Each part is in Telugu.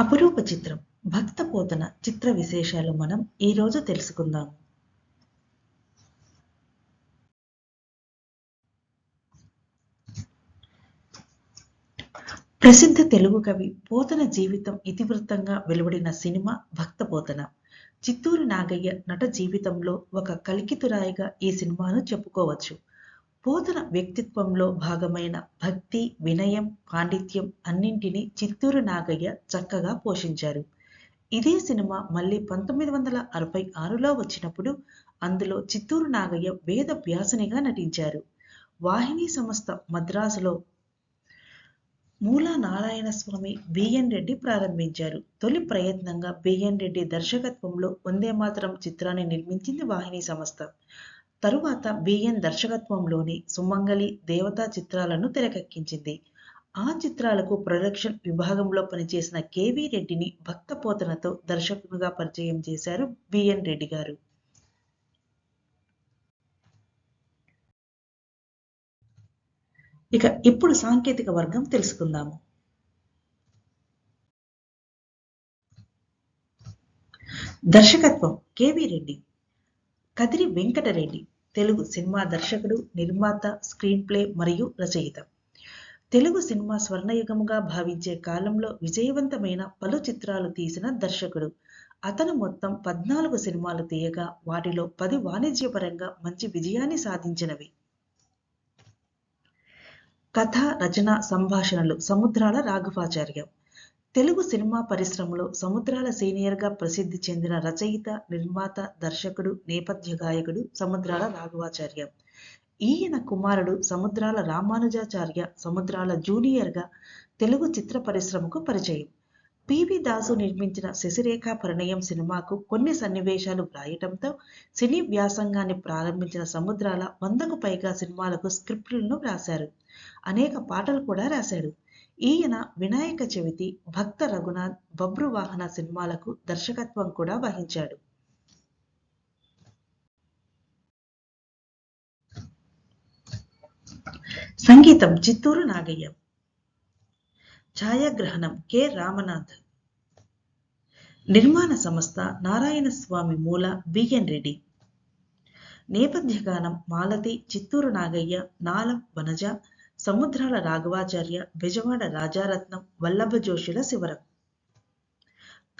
అపురూప చిత్రం భక్త పోతన చిత్ర విశేషాలు మనం ఈరోజు తెలుసుకుందాం. ప్రసిద్ధ తెలుగు కవి పోతన జీవితం ఇతివృత్తంగా వెలువడిన సినిమా భక్త పోతన. చిత్తూరు నాగయ్య నట జీవితంలో ఒక కలికితురాయిగా ఈ సినిమాను చెప్పుకోవచ్చు. పోతన వ్యక్తిత్వంలో భాగమైన భక్తి వినయం పాండిత్యం అన్నింటినీ చిత్తూరు నాగయ్య చక్కగా పోషించారు. ఇదే సినిమా మళ్ళీ పంతొమ్మిది వందల అరవై ఆరులో వచ్చినప్పుడు అందులో చిత్తూరు నాగయ్య వేద వ్యాసనిగా నటించారు. వాహిని సంస్థ మద్రాసులో మూలా నారాయణ స్వామి బిఎన్ రెడ్డి ప్రారంభించారు. తొలి ప్రయత్నంగా బిఎన్ రెడ్డి దర్శకత్వంలో వందే మాతరం చిత్రాన్ని నిర్మించింది వాహిని సంస్థ. తరువాత బిఎన్ దర్శకత్వంలోని సుమంగళి దేవతా చిత్రాలను తెరకెక్కించింది. ఆ చిత్రాలకు ప్రొడక్షన్ విభాగంలో పనిచేసిన కేవీ రెడ్డిని భక్త పోతనతో దర్శకునిగా పరిచయం చేశారు బిఎన్ రెడ్డి గారు. ఇక ఇప్పుడు సాంకేతిక వర్గం తెలుసుకుందాము. దర్శకత్వం కేవీ రెడ్డి. కదిరి వెంకటరెడ్డి తెలుగు సినిమా దర్శకుడు నిర్మాత స్క్రీన్ ప్లే మరియు రచయిత. తెలుగు సినిమా స్వర్ణయుగముగా భావించే కాలంలో విజయవంతమైన పలు చిత్రాలు తీసిన దర్శకుడు. అతను మొత్తం పద్నాలుగు సినిమాలు తీయగా వాటిలో పది వాణిజ్యపరంగా మంచి విజయాన్ని సాధించినవి. కథ రచన సంభాషణలు సముద్రాల రాఘవాచార్యం. తెలుగు సినిమా పరిశ్రమలో సముద్రాల సీనియర్గా ప్రసిద్ధి చెందిన రచయిత నిర్మాత దర్శకుడు నేపథ్య గాయకుడు సముద్రాల రాఘవాచార్య. ఈయన కుమారుడు సముద్రాల రామానుజాచార్య సముద్రాల జూనియర్గా తెలుగు చిత్ర పరిశ్రమకు పరిచయం. పివి దాసు నిర్మించిన శశిరేఖ పరిణయం సినిమాకు కొన్ని సన్నివేశాలు వ్రాయటంతో సినీ వ్యాసంగాన్ని ప్రారంభించిన సముద్రాల వందకు పైగా సినిమాలకు స్క్రిప్టులను వ్రాశారు. అనేక పాటలు కూడా రాశాడు. ఈయన వినాయక చవితి భక్త రఘునాథ్ బబ్రువాహన సినిమాలకు దర్శకత్వం కూడా వహించాడు. సంగీతం చిత్తూరు నాగయ్య. ఛాయాగ్రహణం కె రామనాథ్. నిర్మాణ సంస్థ నారాయణ స్వామి మూల బిఎన్ రెడ్డి. నేపథ్య గానం మాలతి చిత్తూరు నాగయ్య నాలం వనజ సముద్రాల రాఘవాచార్య బెజవాడ రాజారత్నం వల్లభ జోషుల శివరం.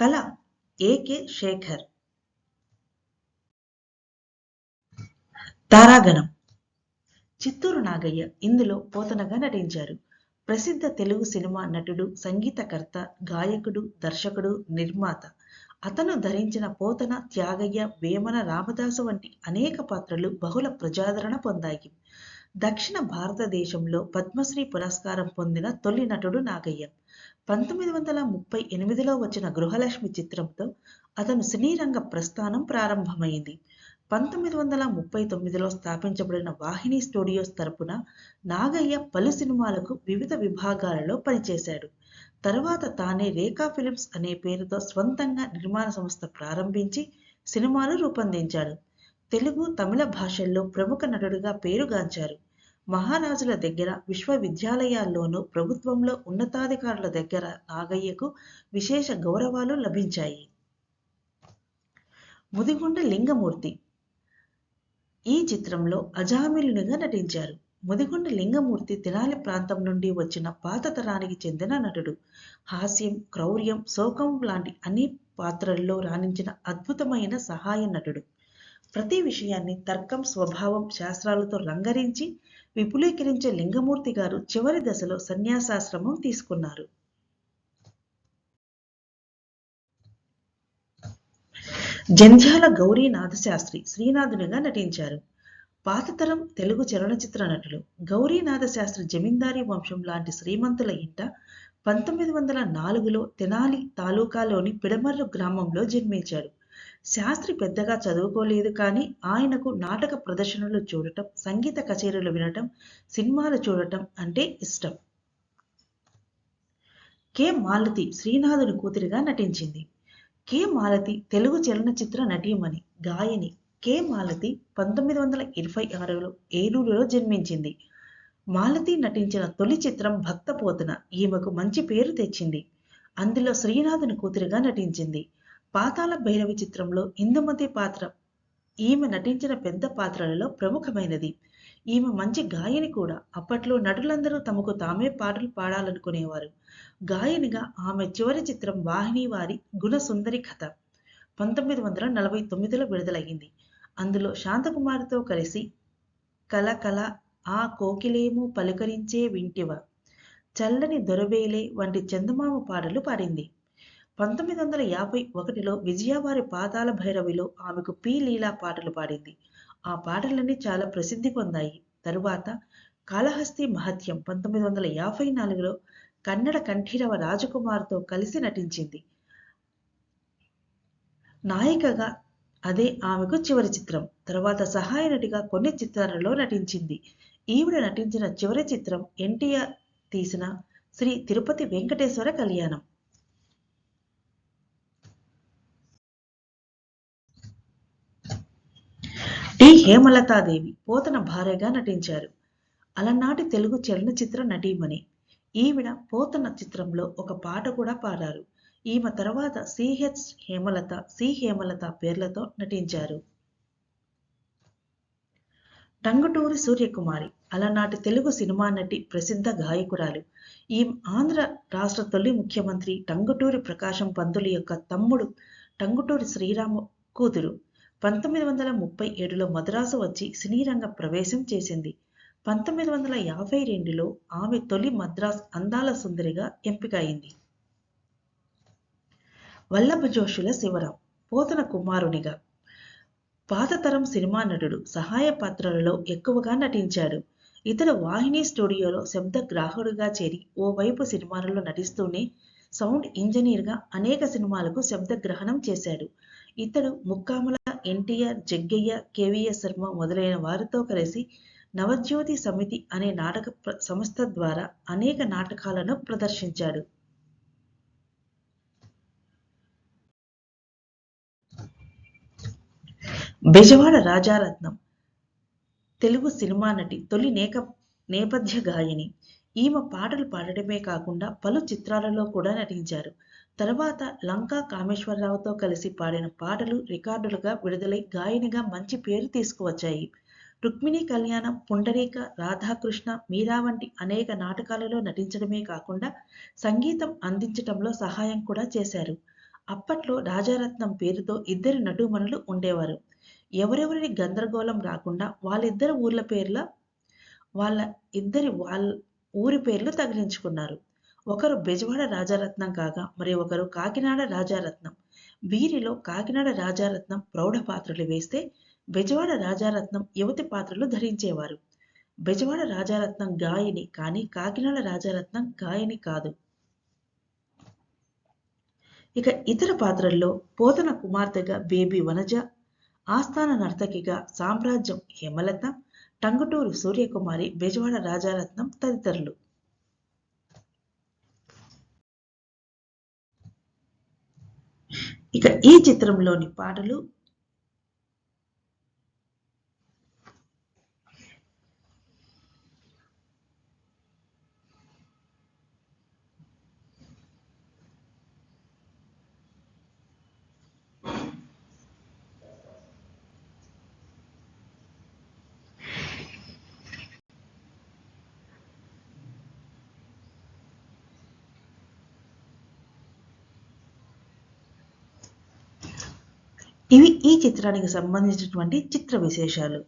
కళ ఏకే శేఖర్. తారాగణం. చిత్తూరు నాగయ్య ఇందులో పోతనగా నటించారు. ప్రసిద్ధ తెలుగు సినిమా నటుడు సంగీతకర్త గాయకుడు దర్శకుడు నిర్మాత. అతను ధరించిన పోతన త్యాగయ్య వేమన రామదాసు వంటి అనేక పాత్రలు బహుళ ప్రజాదరణ పొందాయి. దక్షిణ భారతదేశంలో పద్మశ్రీ పురస్కారం పొందిన తొలి నటుడు నాగయ్య. పంతొమ్మిది వందల ముప్పై ఎనిమిదిలో వచ్చిన గృహలక్ష్మి చిత్రంతో అతను సినీ రంగ ప్రస్థానం ప్రారంభమైంది. పంతొమ్మిది వందల ముప్పై తొమ్మిదిలో స్థాపించబడిన వాహిని స్టూడియోస్ తరపున నాగయ్య పలు సినిమాలకు వివిధ విభాగాలలో పనిచేశాడు. తర్వాత తానే రేఖా ఫిలిమ్స్ అనే పేరుతో స్వంతంగా నిర్మాణ సంస్థ ప్రారంభించి సినిమాలు రూపొందించాడు. తెలుగు తమిళ భాషల్లో ప్రముఖ నటుడుగా పేరుగాంచారు. మహారాజుల దగ్గర విశ్వవిద్యాలయాల్లోనూ ప్రభుత్వంలో ఉన్నతాధికారుల దగ్గర నాగయ్యకు విశేష గౌరవాలు లభించాయి. ముదిగొండ లింగమూర్తి ఈ చిత్రంలో అజామిలునిగా నటించారు. ముదిగొండ లింగమూర్తి తెనాలి ప్రాంతం నుండి వచ్చిన పాత తరానికి చెందిన నటుడు. హాస్యం క్రౌర్యం శోకం లాంటి అన్ని పాత్రల్లో రాణించిన అద్భుతమైన సహాయ నటుడు. ప్రతి విషయాన్ని తర్కం స్వభావం శాస్త్రాలతో రంగరించి విపులీకరించే లింగమూర్తి గారు చివరి దశలో సన్యాసాశ్రమం తీసుకున్నారు. జంధ్యాల గౌరీ నాథశాస్త్రి శ్రీనాథునిగా నటించారు. పాతతరం తెలుగు చలనచిత్ర నటులు గౌరీనాథ శాస్త్రి జమీందారీ వంశం లాంటి శ్రీమంతుల ఇంట పంతొమ్మిది వందల నాలుగులో తెనాలి తాలూకాలోని పిడమర్రు గ్రామంలో జన్మించాడు. శాస్త్రి పెద్దగా చదువుకోలేదు కానీ ఆయనకు నాటక ప్రదర్శనలు చూడటం సంగీత కచేరీలు వినటం సినిమాలు చూడటం అంటే ఇష్టం. కె. మాలతి శ్రీనాథుని కూతురిగా నటించింది. కె. మాలతి తెలుగు చలనచిత్ర నటీమణి గాయని కె. మాలతి పంతొమ్మిది వందల ఇరవై ఆరులో ఏలూరులో జన్మించింది. మాలతి నటించిన తొలి చిత్రం భక్తపోతన ఈమెకు మంచి పేరు తెచ్చింది. అందులో శ్రీనాథుని కూతురిగా నటించింది. పాతాళ భైరవి చిత్రంలో ఇందుమతి పాత్ర. ఈమె నటించిన పెద్ద పాత్రలలో ప్రముఖమైనది. ఈమె మంచి గాయని కూడా. అప్పట్లో నటులందరూ తమకు తామే పాటలు పాడాలనుకునేవారు. గాయనిగా ఆమె చివరి చిత్రం వాహిని వారి గుణసుందరి కథ. పంతొమ్మిది వందల నలభై తొమ్మిదిలో విడుదలయ్యింది. అందులో శాంతకుమారితో కలిసి కల కల ఆ కోకిలేమో పలుకరించే వింటివ. చల్లని దొరవేలే వంటి చందమామ పాటలు పాడింది. పంతొమ్మిది వందల యాభై ఒకటిలో విజయవారి పాతాల భైరవిలో ఆమెకు పి. లీలా పాటలు పాడింది. ఆ పాటలన్నీ చాలా ప్రసిద్ధి పొందాయి. తరువాత కాళహస్తి మహత్యం పంతొమ్మిది వందల యాభై నాలుగులో కన్నడ కంఠీరవ రాజకుమార్తో కలిసి నటించింది. నాయికగా అదే ఆమెకు చివరి చిత్రం. తర్వాత సహాయ నటిగా కొన్ని చిత్రాలలో నటించింది. ఈవిడ నటించిన చివరి చిత్రం ఎన్టీఆర్ తీసిన శ్రీ తిరుపతి వెంకటేశ్వర కళ్యాణం. హేమలతాదేవి పోతన భార్యగా నటించారు. అలనాటి తెలుగు చలనచిత్ర నటీమణి. ఈవిడ పోతన చిత్రంలో ఒక పాట కూడా పాడారు. ఈమె తర్వాత సిహెచ్ హేమలత సి హేమలత పేర్లతో నటించారు. టంగుటూరి సూర్యకుమారి అలనాటి తెలుగు సినిమా నటి ప్రసిద్ధ గాయకురాలు. ఈ ఆంధ్ర రాష్ట్ర తొలి ముఖ్యమంత్రి టంగుటూరి ప్రకాశం పంతులు యొక్క తమ్ముడు టంగుటూరి శ్రీరాము కూతురు. పంతొమ్మిది వందల ముప్పై ఏడులో మద్రాసు వచ్చి సినీ రంగ ప్రవేశం చేసింది. పంతొమ్మిది వందల యాభై రెండులో ఆమె తొలి మద్రాస్ అందాల సుందరిగా ఎంపిక అయింది వల్లభ జోషుల శివరాం పోతన కుమారునిగా. పాతతరం సినిమా నటుడు సహాయ పాత్రలలో ఎక్కువగా నటించాడు. ఇతడు వాహిని స్టూడియోలో శబ్ద గ్రాహకుడిగా చేరి ఓవైపు సినిమాలలో నటిస్తూనే సౌండ్ ఇంజనీర్గా అనేక సినిమాలకు శబ్ద గ్రహణం చేశాడు. ఇతడు ముక్కాముల ఎన్టీఆర్ జగ్గయ్య కేవీఎస్ శర్మ మొదలైన వారితో కలిసి నవజ్యోతి సమితి అనే నాటక సంస్థ ద్వారా అనేక నాటకాలను ప్రదర్శించాడు. బెజవాడ రాజారత్నం తెలుగు సినిమా నటి తొలి నేక నేపథ్య గాయని. ఈమె పాటలు పాడటమే కాకుండా పలు చిత్రాలలో కూడా నటించారు. తర్వాత లంకా కామేశ్వరరావుతో కలిసి పాడిన పాటలు రికార్డులుగా విడుదలై గాయనిగా మంచి పేరు తీసుకువచ్చాయి. రుక్మిణి కళ్యాణం పుండరీక రాధాకృష్ణ మీరా వంటి అనేక నాటకాలలో నటించడమే కాకుండా సంగీతం అందించటంలో సహాయం కూడా చేశారు. అప్పట్లో రాజారత్నం పేరుతో ఇద్దరు నటుమణులు ఉండేవారు. ఎవరెవరిని గందరగోళం రాకుండా వాళ్ళిద్దరు ఊర్ల పేర్ల వాళ్ళ ఇద్దరి వాళ్ళ ఊరి పేర్లు తగిలించుకున్నారు. ఒకరు బెజవాడ రాజారత్నం కాగా మరి ఒకరు కాకినాడ రాజారత్నం. వీరిలో కాకినాడ రాజారత్నం ప్రౌఢ పాత్రలు వేస్తే బెజవాడ రాజారత్నం యువతి పాత్రలు ధరించేవారు. బెజవాడ రాజారత్నం గాయని కానీ కాకినాడ రాజారత్నం గాయని కాదు. ఇక ఇతర పాత్రల్లో పోతన కుమార్తెగా బేబీ వనజ ఆస్థాన నర్తకిగా సామ్రాజ్యం హేమలత టంగుటూరు సూర్యకుమారి బెజవాడ రాజారత్నం తదితరులు. ఇక ఈ చిత్రంలోని పాటలు ఇవి ఈ చిత్రానికి సంబంధించినటువంటి చిత్ర విశేషాలు.